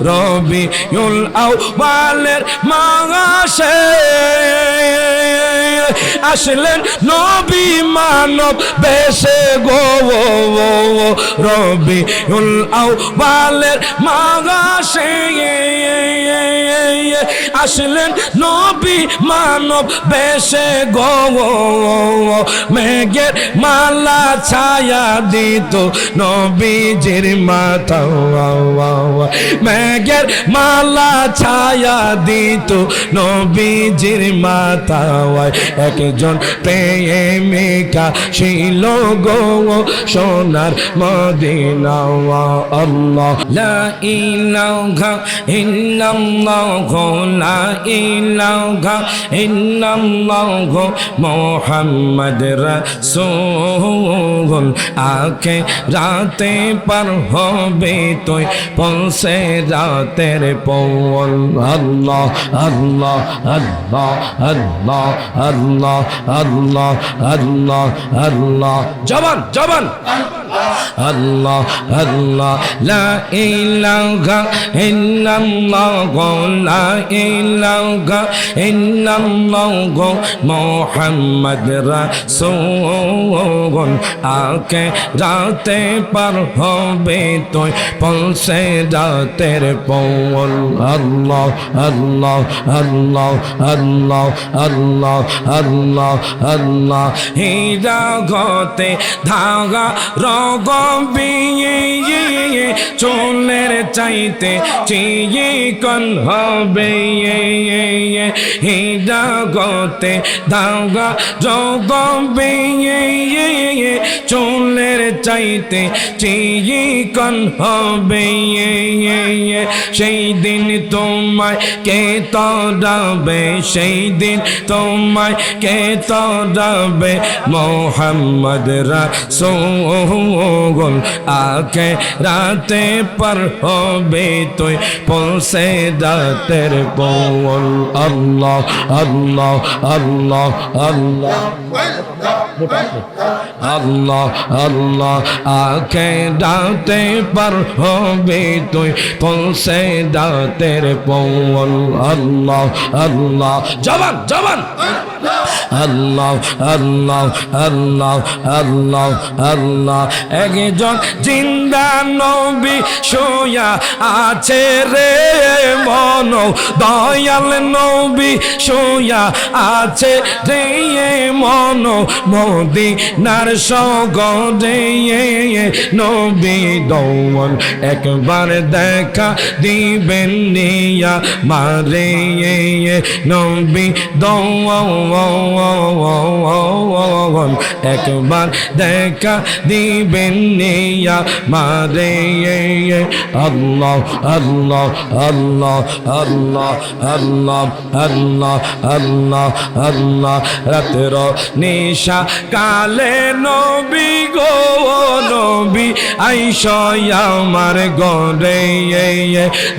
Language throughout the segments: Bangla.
রবিউল আউয়ালের মাসে আসলেন নবী মানব বেশে গো রবিউল আউয়ালের মাসে আসলেন নবী মানব বেশে গো মেঘের মালা ছায়া দিত নবীজির মাথা মেঘের মালা ছায়া দিত নবীজির মাথায় একজন প্রেমিকা ছিল গো সোনার মদিনা আল্লাহ মুহাম্মদ রাসূল আকে রাতে পার হবে, তুই পৌঁছে রাতের পৌল আল্লাহ আল্লাহ আল্লাহ আল্লাহ আল্লাহ আল্লাহ আল্লাহ আল্লাহ। জবান জবান। আল্লাহ আল্লাহ, লা ইলাহা ইল্লাল্লাহ, লা ইলাহা ইল্লাল্লাহ মুহাম্মদ রাসূল আকে রাতে পার হবে তুই, পৌঁছে রাতের পৌল। আল্লাহ আল্লাহ আল্লাহ আল্লাহ আল্লাহ আল্লাহ আল্লাহ। হীরা গতে ধাগা রগবিয়ে চুলের চাইতে চিকন হবে হীরা গতে ধাগা রগবিয়ে চুলের চাইতে চিকন হবে সেই দিন তোমায় কে তরাবে সেই দিন তোমায় কে তরাবে, মোহাম্মদ রাসূল আকে। রাতে পর হবে তুই পৌঁছে রাতের পৌল আল্লাহ আল্লাহ আল্লাহ আল্লাহ। আল্লাহ আল্লাহ, আকে। ডাতে পার হবে তুই পৌঁছে ডাতের পৌল আল্লাহ আল্লাহ। জবান জবান। আল্লাহ আল্লাহ আল্লাহ আল্লাহ আল্লাহ। একজন জিন্দা নবী শোয়া আছে রে মন। দয়াল নবী শোয়া আছে রে মন। মোদি নার সগরে নবী দৌন একবার দেখা দিবেন নিয়া মারে। নবী দৌন একবার দেখা দিবেন নিয়া মারে আল্লাহ আল্লাহ আল্লাহ আল্লাহ আল্লাহ আল্লাহ আল্লাহ আল্লাহ। রাতের নিশা কালে নবী গো নবী, আইস আমার গরে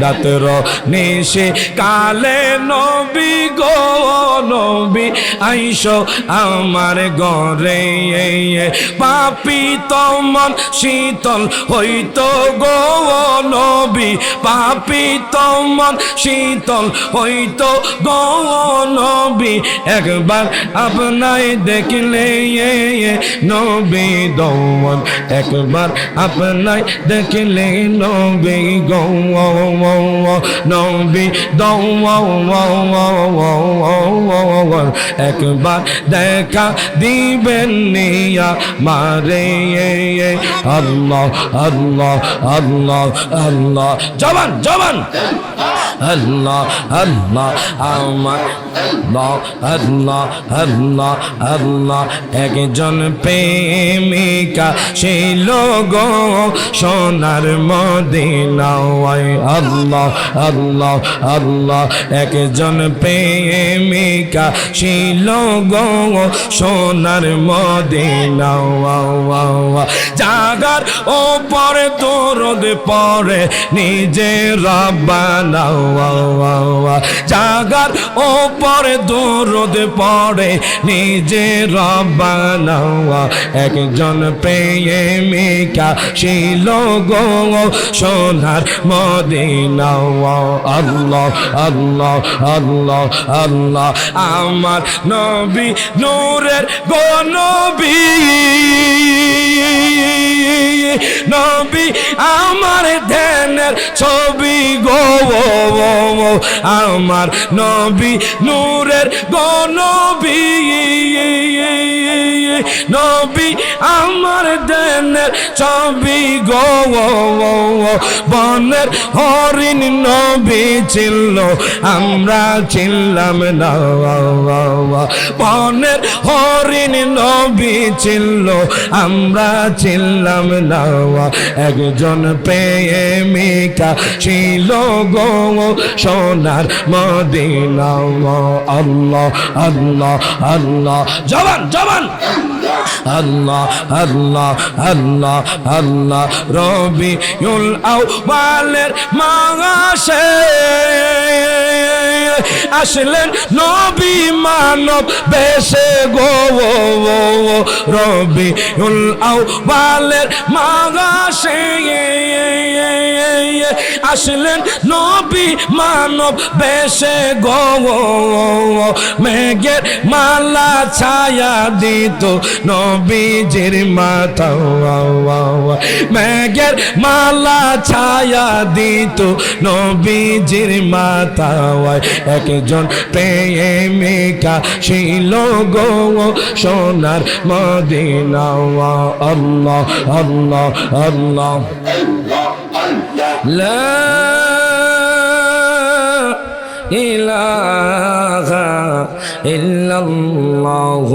রাতের নিশে কালে নবী গো নবী, আইস আমার গরে পাপি তমন শীতল হইতো গো নবী। পাপি তমন শীতল হইতো গো নবী। একবার আপনাই দেখলে নবী দৌন একবার আপনাই দেখলে, নবী গৌ নবী দৌন একবার দেখা দিবেন مني ماري الله الله الله الله جبل جبل الله الله আমার আল্লাহ আল্লাহ আল্লাহ একজন প্রেমিকা সেই লোগ সোনার মদিনাওয়াই আল্লাহ আল্লাহ আল্লাহ। একজন প্রেমিকা সেই লোগ সোনার মদিনাওয়া জাগার ওপর দরদ পরে নিজে রব্বানাওয়া জাগার ওপর দরদ পরে নিজে রব্বানাওয়া একজন প্রেমিকা ছিল গো সোনার মদিনাও আল্লাহ আল্লাহ আল্লাহ আল্লাহ। আমার নবী নূরের গো নবী নবী আমার ধ্যানের ছবি গো আমার নবী নূরের গো নবী। নবী আমার ধ্যানের ছবি গো বনের হরিণ নবী ছিল, আমরা ছিলাম না বনের হরিণ নবী ছিল, আমরা ছিলাম না একজন প্রেমিকা ছিল গো সোনার মদিনা আল্লাহ আল্লাহ আল্লাহ, জবান জবান। আল্লাহ আল্লাহ আল্লাহ আল্লাহ, রবিউল আউয়ালের মাসে আসলেন নবী মানব বেশে গো রবিউল আউয়ালের মাসে আসলেন নবী মানব বেশে গো মেঘের মালা ছায়া দিত নবীজির মাথা মেঘের মালা ছায়া দিত নবীজির মাথা একজন প্রেমিকা ছিল গো সোনার মদিনা আল্লাহ আল্লাহ আল্লাহ। لا إله إلا الله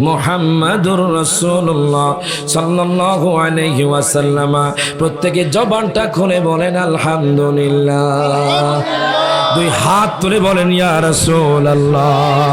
محمد رسول الله صلى الله عليه وسلم প্রত্যেকে জবানটা খুলে বলেন আলহামদুলিল্লাহ দুই হাত তুলে বলেন ইয়া রাসূলুল্লাহ